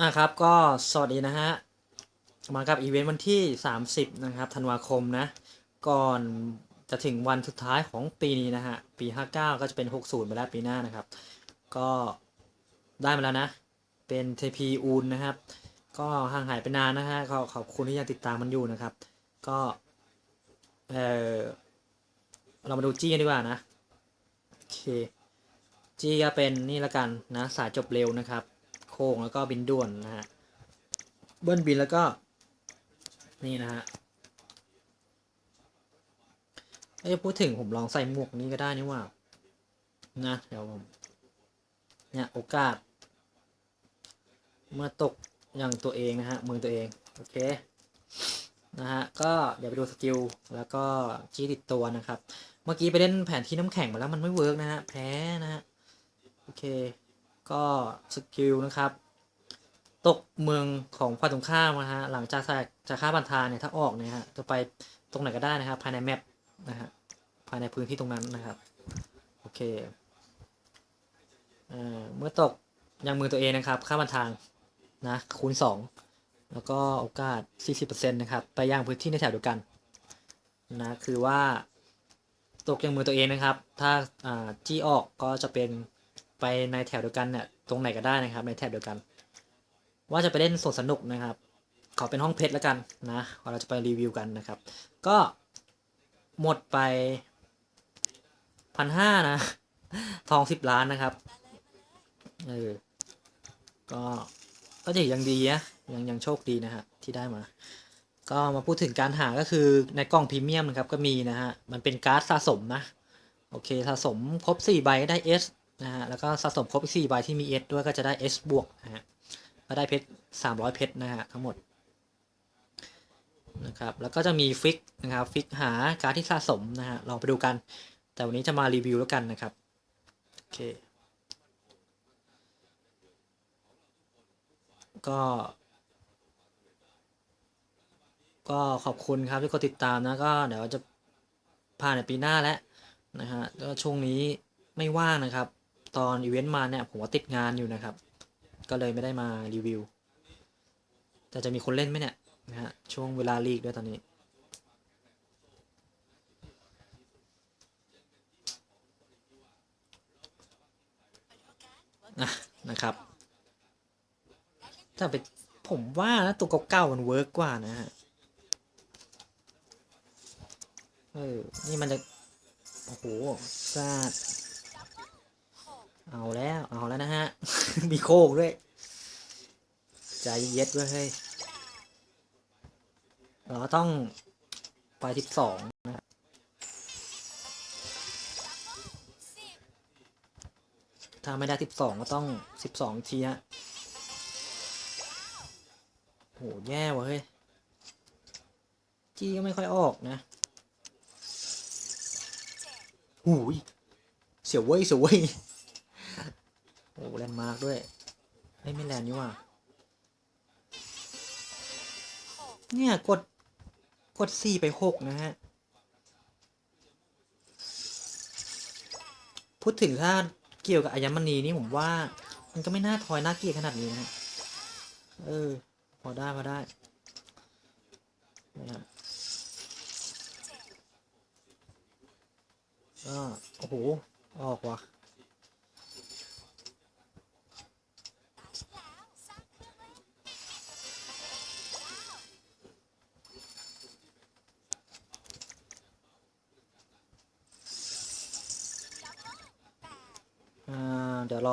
อะครับก็สวัสดีนะฮะ มากับอีเวนต์วันที่ 30 นะครับธันวาคมนะ ก่อนจะถึงวันสุดท้ายของปีนี้นะฮะ ปี 59 ก็จะเป็น 60 ไปแล้วปีหน้านะครับ ก็ได้มาแล้วนะ เป็นเทพีอูนนะครับ ก็ห่างหายไปนานนะฮะก็ขอบคุณที่ยังติดตามมันอยู่นะครับ ก็เออเรามาดูจี้กันดีกว่านะ โอเค จี้ก็เป็นนี่ละกันนะ สายจบเร็วนะครับ โค้งแล้วก็บินด่วนนะฮะเบิ้ลบินแล้วก็นี่นะฮะถ้าจะพูดถึงผมลองใส่หมวกนี้ก็ได้นี่ว่า นะเดี๋ยวผมเนี่ยโอกาส เมื่อตกอย่างตัวเองนะฮะมือตัวเอง โอเคนะฮะก็เดี๋ยวไปดูสกิลแล้วก็จี้ติดตัวนะครับ เมื่อกี้ไปเล่นแผนที่น้ำแข็งมาแล้วมันไม่เวิร์กนะฮะแพ้นะฮะโอเค ก็สกิลนะครับ ตกเมืองของฝ่ายตรงข้ามนะฮะหลังจากจากค่าบันทาเนี่ยถ้าออกเนี่ยฮะจะไปตรงไหนก็ได้นะครับ ภายในแมปนะฮะภายในพื้นที่ตรงนั้นนะครับโอเคเอ่อเมื่อตกยังมือตัวเองนะครับ ค่าบันทางนะคูณ 2 แล้วก็โอกาส 40%นะครับ ไปยังพื้นที่ในแถวเดียวกันนะคือว่าตกยังมือตัวเองนะครับ ถ้าอ่าจี้ออกก็จะเป็น ไปในแถวเดียวกันเนี่ยตรงไหนก็ได้นะครับ ในแถบเดียวกัน ว่าจะไปเล่นสวนสนุกนะครับ ขอเป็นห้องเพชรแล้วกันนะเราจะไปรีวิวกันนะครับ ก็หมดไปพันห้านะ ทองสิบล้านนะครับเออก็ก็จะยังดีนะยังยังโชคดีนะฮะที่ได้มา ก็มาพูดถึงการหาก็คือในกล่องพรีเมียมนะครับก็มีนะฮะ มันเป็นการ์ดสะสมนะ โอเคสะสมครบ 4 ใบก็ได้ S นะฮะแล้วก็สะสมครบอีก4ใบที่มี S ด้วยก็จะได้ S บวกนะฮะก็ได้เพชร300เพชรนะฮะทั้งหมดนะครับแล้วก็จะมีฟิกนะครับฟิกหาการที่สะสมนะฮะลองไปดูกัน แต่วันนี้จะมารีวิวแล้วกันนะครับโอเคก็ ก็ขอบคุณครับที่กดติดตามนะก็เดี๋ยวจะผ่านในปีหน้าแล้วนะฮะก็ช่วงนี้ไม่ว่างนะครับ ตอนอีเวนต์มาเนี่ยผมว่าติดงานอยู่นะครับ ก็เลยไม่ได้มารีวิว แต่จะมีคนเล่นไหมเนี่ยนะฮะช่วงเวลาลีกด้วยตอนนี้นะนะครับแต่เป็นผมว่านะตัวเก่าๆมันเวิร์กกว่านะฮะ เออ นี่มันจะ โอ้โหซาด เอาแล้ว เอาแล้วนะฮะ มีโค้งด้วย ใจเย็ดด้วยเฮ้ย เราต้องไปทิปสองนะถ้าไม่ได้ทิปสองก็ต้องสิบสองทีฮะโหแย่วะเฮ้ย จี้ก็ไม่ค่อยออกนะหูยเสียวเว้ยเสียวเว้ย โอ้แลนด์มาร์กด้วยไม่ไม่แลนด์นี่ว่ะเนี่ยกดกดสี่ไปหกนะฮะ พูดถึงถ้าเกี่ยวกับอายมณีนี่ผมว่า มันก็ไม่น่าทอยน่าเกลียดขนาดนี้นะฮะเออ พอได้พอได้นะครับก็โอ้โห ออกว่ะ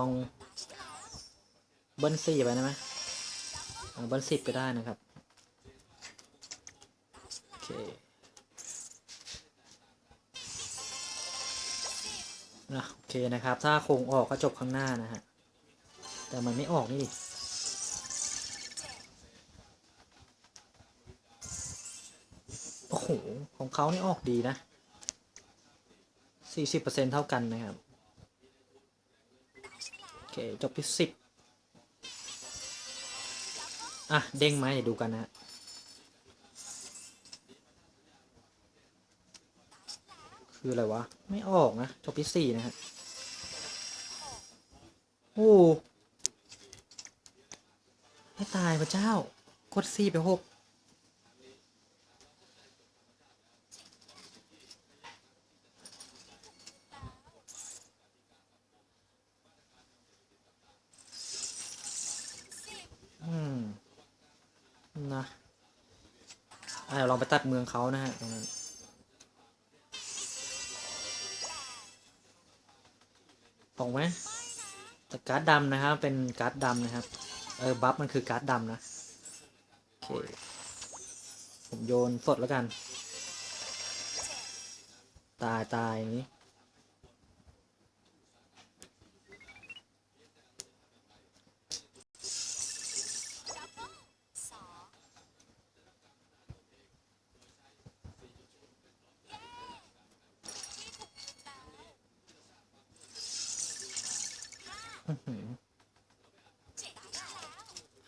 องเบิ้ลสี่ไปได้ไหมเอาเบิ้ลสิบก็ได้นะครับ โอเคนะโอเคนะครับ ถ้าโคงออกก็จบข้างหน้านะฮะ แต่มันไม่ออกนี่ดิโอ้โห ของเขานี่ออกดีนะ 40%เท่ากันนะครับ เค จบที่สิบอะ เด้งไหมเดี๋ยวดูกันนะคืออะไรวะ ไม่ออกนะ จบที่สี่นะฮะ โอ้ให้ตายพระเจ้า กดซี่ไปหกอืม นะอะเดี๋ยวลองไปตัด เมืองเขานะฮะตรงนั้นตรงไหมแต่การ์ดดำนะครับเป็นการ์ดดำนะครับ เออบัฟมันคือการ์ดดำนะโอเคผมโยนสดแล้วกัน ตายตายอย่างนี้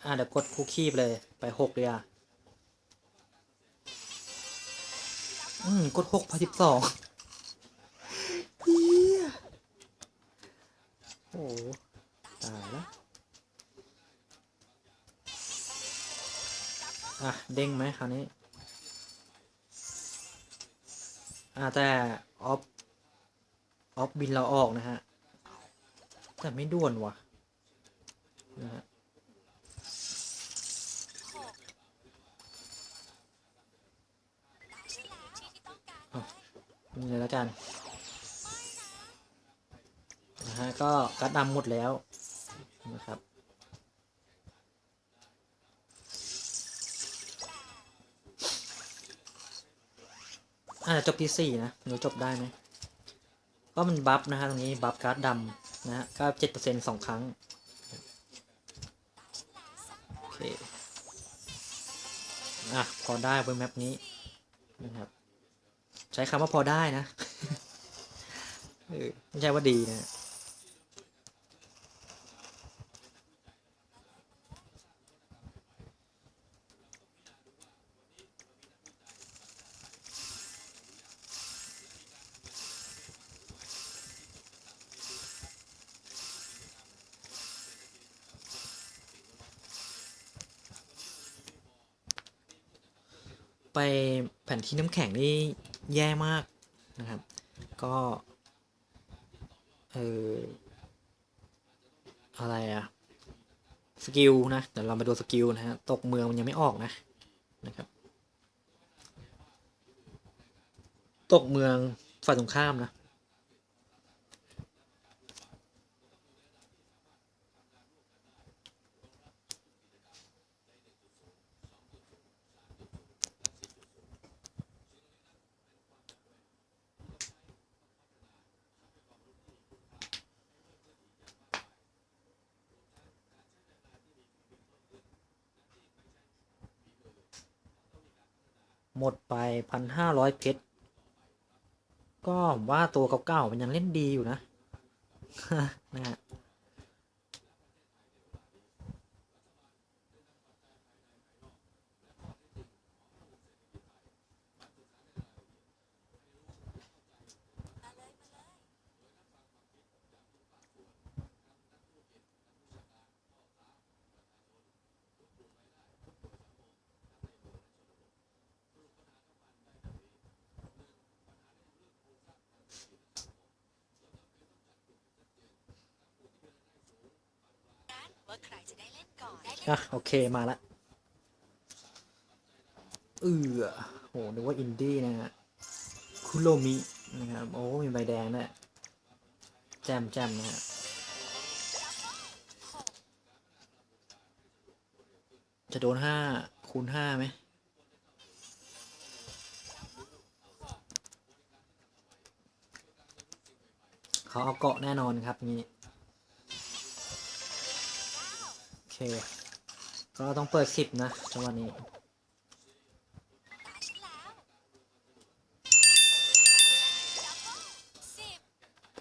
อะเดี๋ยวกดคุกคีบเลย ไปหกเลยอะ อืม กดหกพันสิบสองเฮียโอ้โหตายแล้ว อะ เด้งไหมคราวนี้ อ่าแต่ ออฟ ออฟ บินเราออกนะฮะ แต่ไม่ด่วนว่ะนะฮะนี่เลยแล้วกันนะฮะก็กัดดำหมดแล้วนะครับอ่าจบที่สี่นะไม่รู้จบได้ไหมก็มันบัฟนะฮะตรงนี้บัฟการ์ดดำ นะฮะก็เจ็ดเปอร์เซ็นต์สองครั้ง โอเค อะ พอได้บนแมปนี้นะครับ ใช้คำว่าพอได้นะ ไม่ใช่ว่าดีนะ ไปแผ่นที่น้ำแข็งนี่แย่มากนะครับ ก็เอออะไรอะสกิลนะเดี๋ยวเรามาดูสกิลนะฮะตกเมืองมันยังไม่ออกนะนะครับ ตกเมืองฝ่ายตรงข้ามนะ มดไปพันห้าร้อยเพชร ก็ผมว่าตัวเก่าๆมันยังเล่นดีอยู่นะนะฮะ ว่าใครจะได้เล่นก่อนได้เล่นอะโอเคมาละเออโหนึกว่าอินดี้นะฮะคุโรมินะครับโอ้มีใบแดงด้วยแจมแจมนะฮะจะโดนห้าคูณห้าไหมเขาเอาเกาะแน่นอนครับนี้ เค ก็ต้องเปิดสิบนะจังหวะนี้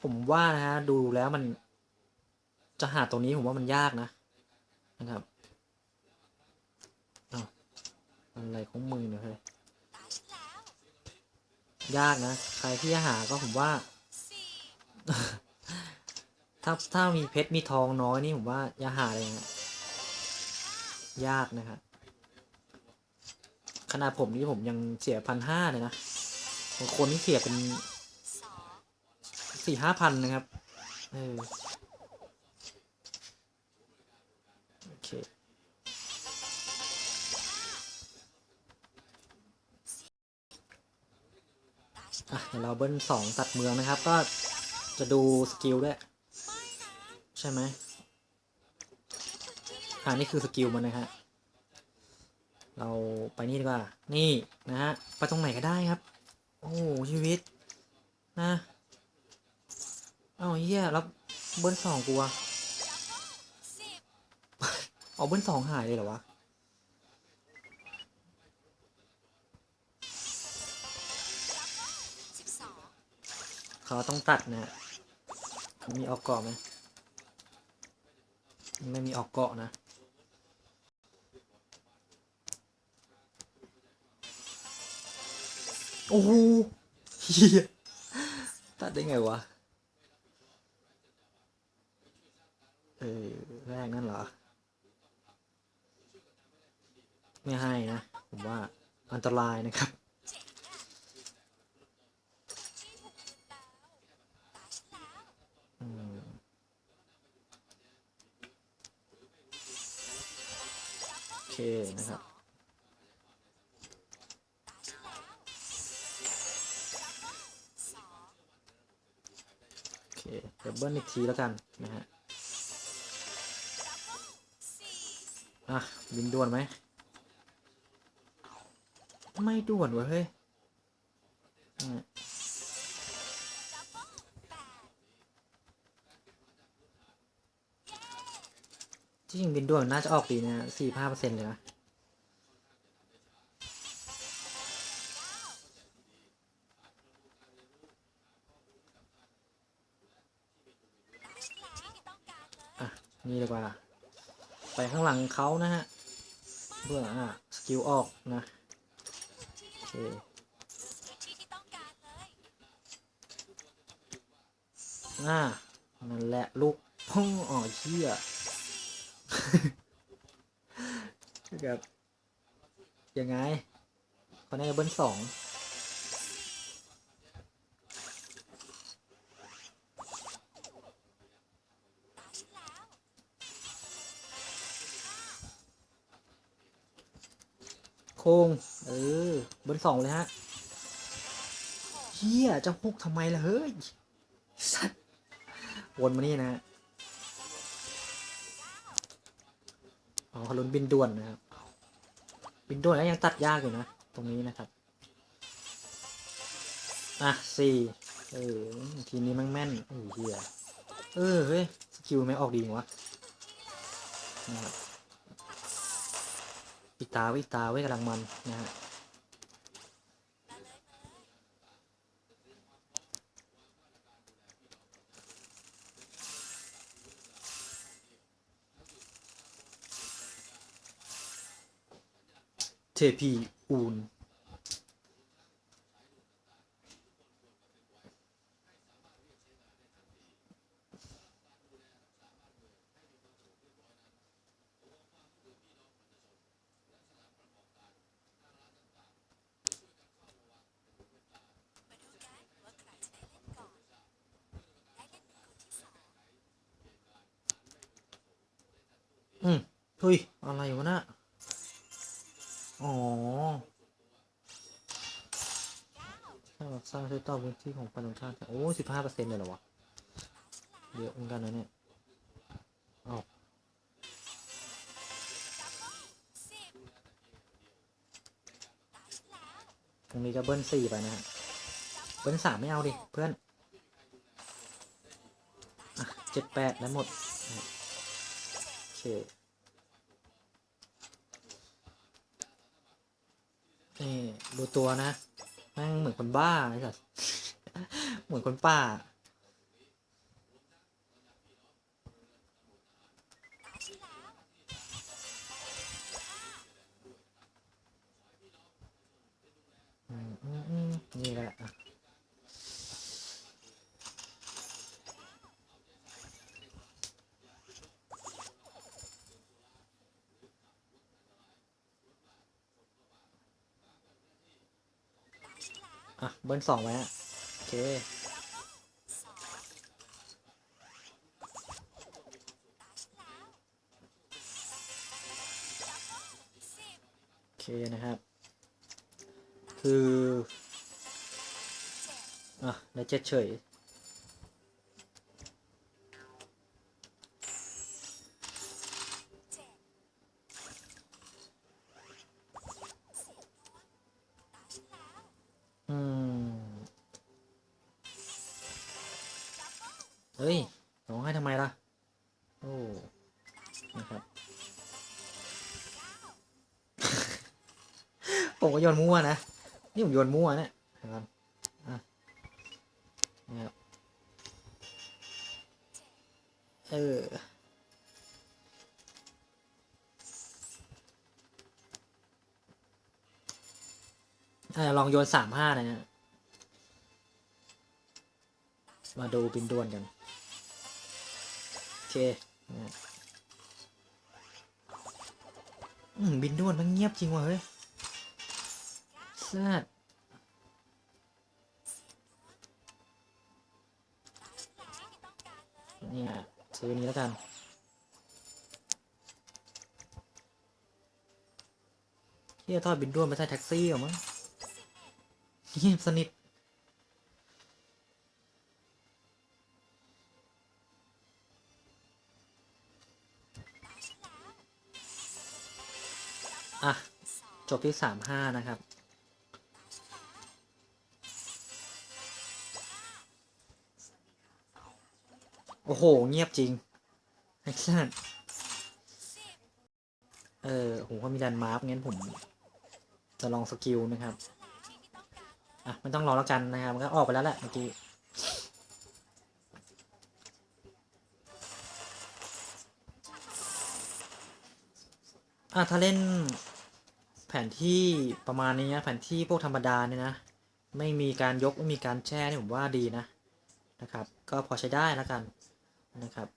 ผมว่านะฮะ ดูแล้วมัน จะหาตรงนี้ผมว่ามันยากนะ นะครับอ้าวอะไรของมือเนี่ยเฮ้ยยากนะ ใครที่จะหาก็ผมว่า ถ้าถ้ามีเพชรมีทองน้อยนี่ผมว่าอย่าหาเลยนะ ยากนะครับขนาดผมนี่ผมยังเสียพันห้าเลยนะบางคนนี่เสียเป็นสี่ห้าพันนะครับเออโอเคอะเดี๋ยวเราเบิ้ลสองตัดเมืองนะครับ ก็จะดูสกิลด้วย ใช่ไหม อ่านี่คือสกิลมันนะฮะ เราไปนี่ดีกว่า นี่นะฮะ ไปตรงไหนก็ได้ครับ โอ้โหชีวิต นะ เอ้าเหี้ยแล้วเบิ้ลสองกูอะเอาเบิ้ลสองหายเลยเหรอวะเขาต้องตัดนะฮะมีออกเกาะไหมไม่มีออกเกาะนะ โอ้โหเฮียตัดได้ไงวะ เออแรกนั่นเหรอ ไม่ให้นะ ผมว่าอันตรายนะครับอืมโอเคนะครับ เดี๋ยวเบิ้ลอีกทีแล้วกันนะฮะอะบินด่วนไหม ไม่ด่วนเว้ยเฮ้ยอะแปดที่จริงบินด่วนน่าจะออกดีนะสี่ห้าเปอร์เซ็นต์เลยนะ นี่ดีกว่า ไปข้างหลังเขานะฮะเพื่ออะสกิลออกนะโอเคพื้นที่ที่ต้องการเลยอ่านั่นแหละลูกพ่องอ๋อเชี่ยครับยังไงเขาน่าจะเบิ้ลสอง โค้งเออเบิ้ลสองเลยฮะเฮียจะฮุกทำไมล่ะเฮ้ยสัตว์วนมานี่นะฮะอ๋อเขาลุ้นบินด่วนนะครับ บินด่วนแล้วยังตัดยากอยู่นะ ตรงนี้นะครับ อะสี่เออทีนี้แม่งแม่นเออเฮียเออเฮ้ยสกิลไม่งออกดีจังวะนะครับ อีตาไว้ตาไว้กำลังมันนะฮะเลยมาเลยเทพีอูน มาดูกันว่าใครจะได้เล่นก่อน ได้เล่นเป็นคนที่สอง อื มเฮ้ยอะไรวะน่ะอ๋อเก้าถ้าเราสร้างช่วยต่อพื้นที่ของปนงชาติโอ้สิบห้าเปอร์เซ็นต์เลยเหรอวะ เยอะเหมือนกันนะเนี่ยออตาวตรงนี้ก็เบิ้ลสี่ไปนะฮะ เบิ้ลสามไม่เอาดิ เพื่อนอะเจ็ดแปดแล้วหมด โอเค นี่ดูตัวนะแม่งเหมือนคนบ้าไอ้สัสเหมือนคนป้าอืมอืมอืมนี่แหละ เบิร์นสองไว้อะโอเคโอเคนะครับ คืออะในเจ็ดเฉย โยนมั่วนะนี่ผมโยนมั่วเนี่ยเห็นไหมอะนะครับเอออะลองโยนสามห้านะฮะมาดูบินดวนกัน โอเคบินดวนมันเงียบจริงว่ะเฮ้ย แซดเนี่ยซื้อนี้แล้วกัน เฮียทอดบินด้วนไม่ใช่แท็กซี่หรอมั้งเงียบสนิทอะ จบที่สามห้านะครับ โอ้โห เงียบจริงไอ้สัสเออโหเขามีดันมาร์กงั้นผม จะลองสกิลนะครับ อะไม่ต้องรอแล้วกันนะครับ มันก็ออกไปแล้วแหละเมื่อกี้อะถ้าเล่นแผนที่ประมาณนี้นะแผนที่พวกธรรมดาเนี่ยนะ ไม่มีการยก ไม่มีการแช่นี่ผมว่าดีนะนะครับ ก็พอใช้ได้แล้วกัน นะครับ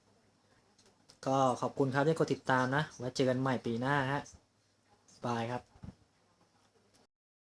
ก็ขอบคุณครับที่กดติดตามนะ ไว้เจอกันใหม่ปีหน้าฮะบายครับ